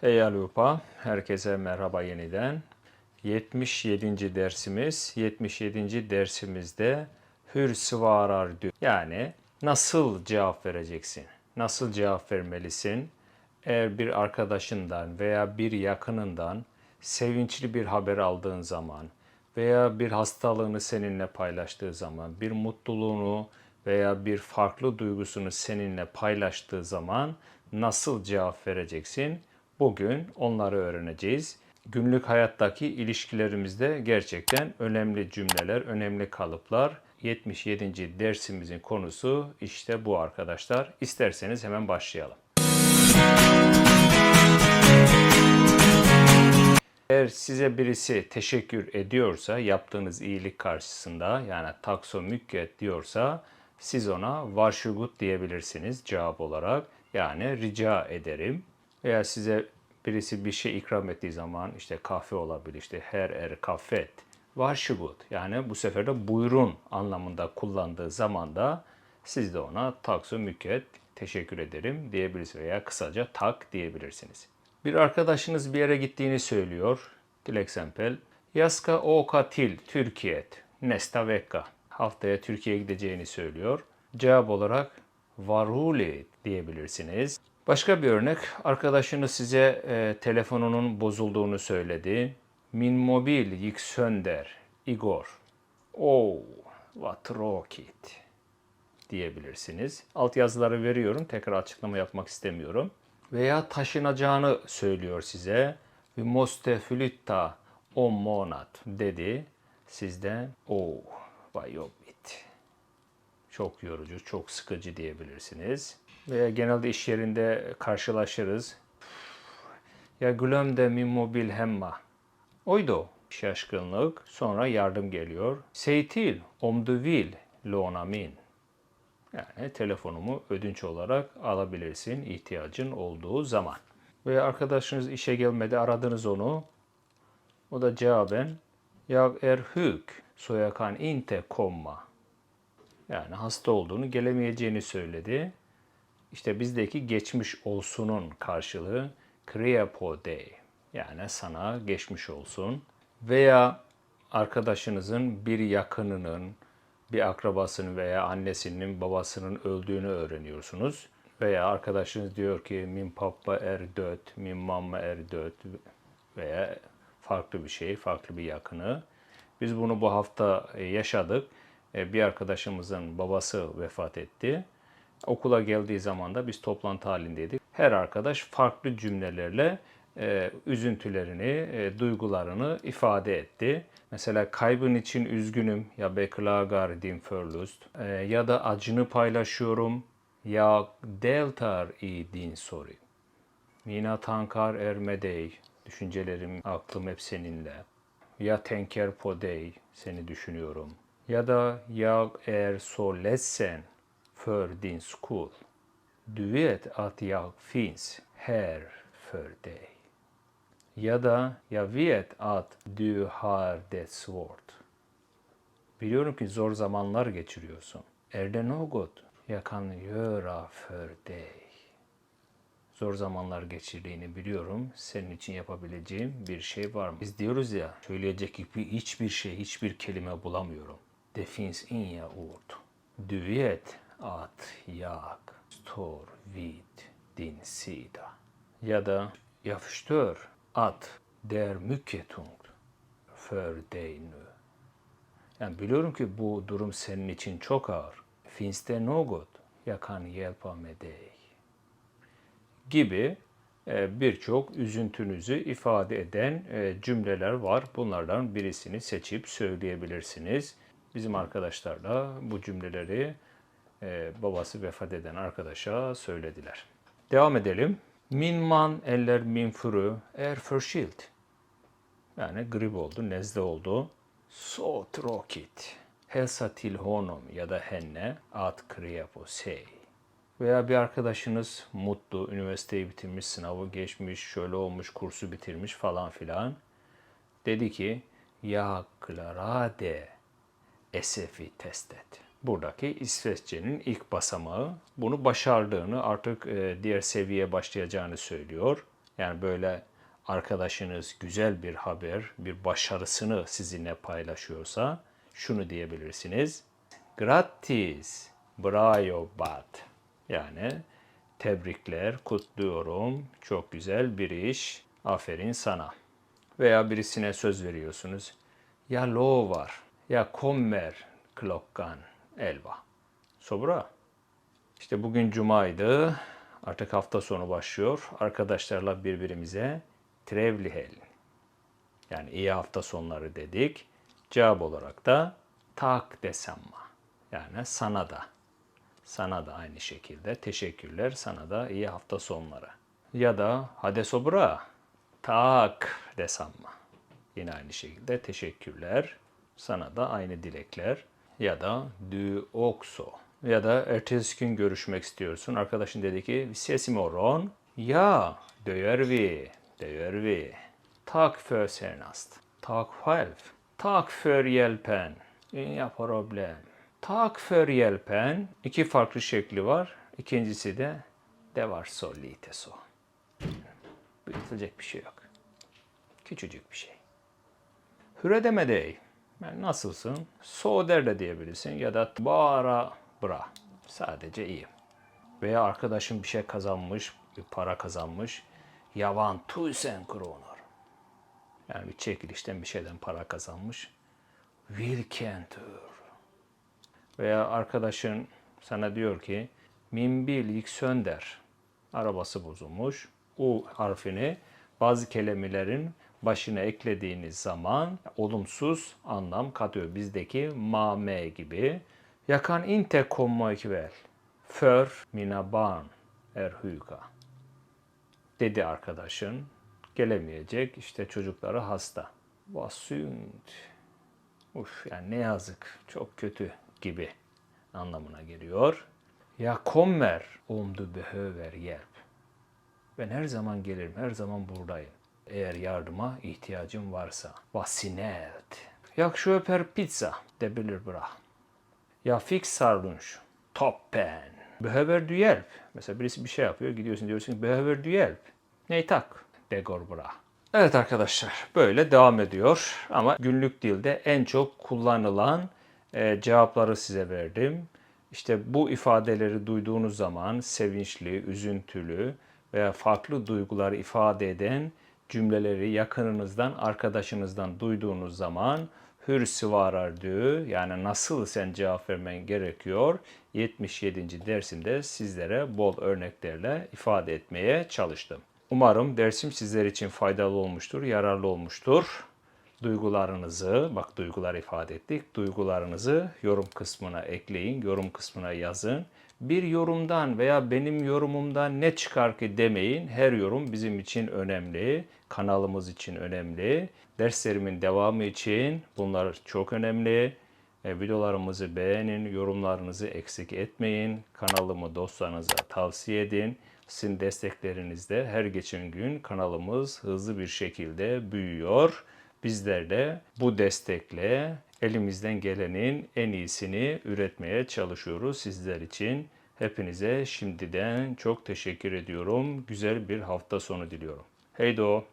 Hey Alupa, herkese merhaba yeniden. 77. dersimiz, 77. dersimizde hür sıvarar diyor. Yani nasıl cevap vereceksin? Nasıl cevap vermelisin? Eğer bir arkadaşından veya bir yakınından sevinçli bir haber aldığın zaman veya bir hastalığını seninle paylaştığı zaman, bir mutluluğunu veya bir farklı duygusunu seninle paylaştığı zaman nasıl cevap vereceksin? Bugün onları öğreneceğiz. Günlük hayattaki ilişkilerimizde gerçekten önemli cümleler, önemli kalıplar. 77. dersimizin konusu işte bu arkadaşlar. İsterseniz hemen başlayalım. Eğer size birisi teşekkür ediyorsa yaptığınız iyilik karşısında yani takso mükket diyorsa siz ona varshugut diyebilirsiniz cevap olarak. Yani rica ederim. Veya size birisi bir şey ikram ettiği zaman işte kahve olabilir işte her er kaffet varshugut yani bu sefer de buyurun anlamında kullandığı zaman da siz de ona takso mükket teşekkür ederim diyebilirsiniz veya kısaca tak diyebilirsiniz. Bir arkadaşınız bir yere gittiğini söylüyor. Dilexempel. Yaska o katil Türkiye't. Nesta vekka. Haftaya Türkiye'ye gideceğini söylüyor. Cevap olarak varuli diyebilirsiniz. Başka bir örnek. Arkadaşınız size e, telefonunun bozulduğunu söyledi. Min mobil yık sönder. Igor. Oh, what tråkigt diyebilirsiniz. Alt yazıları veriyorum. Tekrar açıklama yapmak istemiyorum. Veya taşınacağını söylüyor size. Vi måste flytta om månad dedi. Sizde oh, vad jobbigt. Çok yorucu, çok sıkıcı diyebilirsiniz. Veya genelde iş yerinde karşılaşırız. Ya glömde min mobil hemma. Oydu. Şaşkınlık. Sonra yardım geliyor. Säg till om du vill låna min. Yani telefonumu ödünç olarak alabilirsin ihtiyacın olduğu zaman. Veya arkadaşınız işe gelmedi aradınız onu. O da cevaben Jag är sjuk så jag kan inte komma. Yani hasta olduğunu gelemeyeceğini söyledi. İşte bizdeki geçmiş olsunun karşılığı kriya po dei. Yani sana geçmiş olsun. Veya arkadaşınızın bir yakınının, bir akrabasının veya annesinin, babasının öldüğünü öğreniyorsunuz. Veya arkadaşınız diyor ki min pappa er död, min mamma er död veya farklı bir şey, farklı bir yakını. Biz bunu bu hafta e, yaşadık. E, Bir arkadaşımızın babası vefat etti. Okula geldiği zaman da biz toplantı halindeydik. Her arkadaş farklı cümlelerle e, üzüntülerini, e, duygularını ifade etti. Mesela kaybın için üzgünüm ya beklagar din förlust e, ya da acını paylaşıyorum ya deltar i din sorry. Mina tankar ermedey, düşüncelerim, aklım hep seninle. Ya tenker dig, seni düşünüyorum. Ya da jag är så ledsen för din skull. Du vet att jag finns här för dig. Ya da vet att du har det svårt. Biliyorum ki zor zamanlar geçiriyorsun. Är det något jag kan göra för dig? Zor zamanlar geçirdiğini biliyorum. Senin için yapabileceğim bir şey var mı? Biz diyoruz ya, söyleyecek hiçbir şey, hiçbir kelime bulamıyorum. Det finns inga ord. Du vet att jag står vid din sida. Ya da jag förstår att det är mycket tungt för dig nu. Yani biliyorum ki bu durum senin için çok ağır. Finns det något jag kan hjälpa med dig? Gibi e, birçok üzüntünüzü ifade eden e, cümleler var. Bunlardan birisini seçip söyleyebilirsiniz. Bizim arkadaşlar da bu cümleleri e, babası vefat eden arkadaşa söylediler. Devam edelim. Min man eller min fru är förkyld. Yani grip oldu, nezle oldu. Så tråkigt. Hälsa till honom ya da henne att krya på sig. Veya bir arkadaşınız mutlu, üniversiteyi bitirmiş, sınavı geçmiş, şöyle olmuş, kursu bitirmiş falan filan. Dedi ki, ya klarade esefi testet. Buradaki İsveççenin ilk basamağı bunu başardığını artık e, diğer seviyeye başlayacağını söylüyor. Yani böyle arkadaşınız güzel bir haber, bir başarısını sizinle paylaşıyorsa şunu diyebilirsiniz. Gratis, bravo bat. Yani tebrikler, kutluyorum, çok güzel bir iş, aferin sana. Veya birisine söz veriyorsunuz. Ya lovar, ya kommer klockan elva. Sobra. İşte bugün cumaydı. Artık hafta sonu başlıyor. Arkadaşlarla birbirimize trevli helg. Yani iyi hafta sonları dedik. Cevap olarak da tak desamma. Yani sana da. Sana da aynı şekilde teşekkürler. Sana da iyi hafta sonları. Ya da hade sobra. Tak desamma. Yine aynı şekilde teşekkürler. Sana da aynı dilekler. Ya da du också. Ya da ertesi gün görüşmek istiyorsun. Arkadaşın dedi ki vi ses imorgon. Ja, det gör vi. Gör vi. Tack för senast. Tack själv. Tack för hjälpen. Inga problem. Tack för hjälpen. İki farklı şekli var. İkincisi de det var så lite så. Büyütülecek bir şey yok. Küçücük bir şey. Hüredeme dey. Yani nasılsın? So der de diyebilirsin ya da bara bra. Sadece iyi. Veya arkadaşın bir şey kazanmış, bir para kazanmış. Yavan tusen kronor. Yani bir çekilişten bir şeyden para kazanmış. Vilken tur. Veya arkadaşın sana diyor ki min bil gick sönder. Arabası bozulmuş. U harfini bazı kelimelerin başına eklediğiniz zaman olumsuz anlam katıyor. Bizdeki mame gibi. Jag kan inte komma ikväll. För mina barn är sjuka. Dedi arkadaşın. Gelemeyecek. İşte çocukları hasta. Vad synd. Uf yani ne yazık. Çok kötü gibi anlamına geliyor. Ya kommer om du behöver hjälp. Ben her zaman gelirim, her zaman buradayım. Eğer yardıma ihtiyacım varsa. Vad snällt. Jag köper pizza. Det blir bra. Jag fixar lunch. Toppen. Behöver du hjälp? Mesela birisi bir şey yapıyor. Gidiyorsun diyorsun ki behöver du hjälp? Nej tack. Det går bra. Evet arkadaşlar böyle devam ediyor. Ama günlük dilde en çok kullanılan e, cevapları size verdim. İşte bu ifadeleri duyduğunuz zaman sevinçli, üzüntülü veya farklı duyguları ifade eden cümleleri yakınınızdan, arkadaşınızdan duyduğunuz zaman hür svarar du yani nasıl sen cevap vermen gerekiyor 77. dersimde sizlere bol örneklerle ifade etmeye çalıştım. Umarım dersim sizler için faydalı olmuştur, yararlı olmuştur. Duygularınızı, bak duygular ifade ettik, duygularınızı yorum kısmına ekleyin, yorum kısmına yazın. Bir yorumdan veya benim yorumumdan ne çıkar ki demeyin. Her yorum bizim için önemli, kanalımız için önemli. Derslerimin devamı için bunlar çok önemli. E, videolarımızı beğenin, yorumlarınızı eksik etmeyin. Kanalımı dostlarınıza tavsiye edin. Sizin desteklerinizle her geçen gün kanalımız hızlı bir şekilde büyüyor. Bizler de bu destekle elimizden gelenin en iyisini üretmeye çalışıyoruz sizler için. Hepinize şimdiden çok teşekkür ediyorum. Güzel bir hafta sonu diliyorum. Hey do.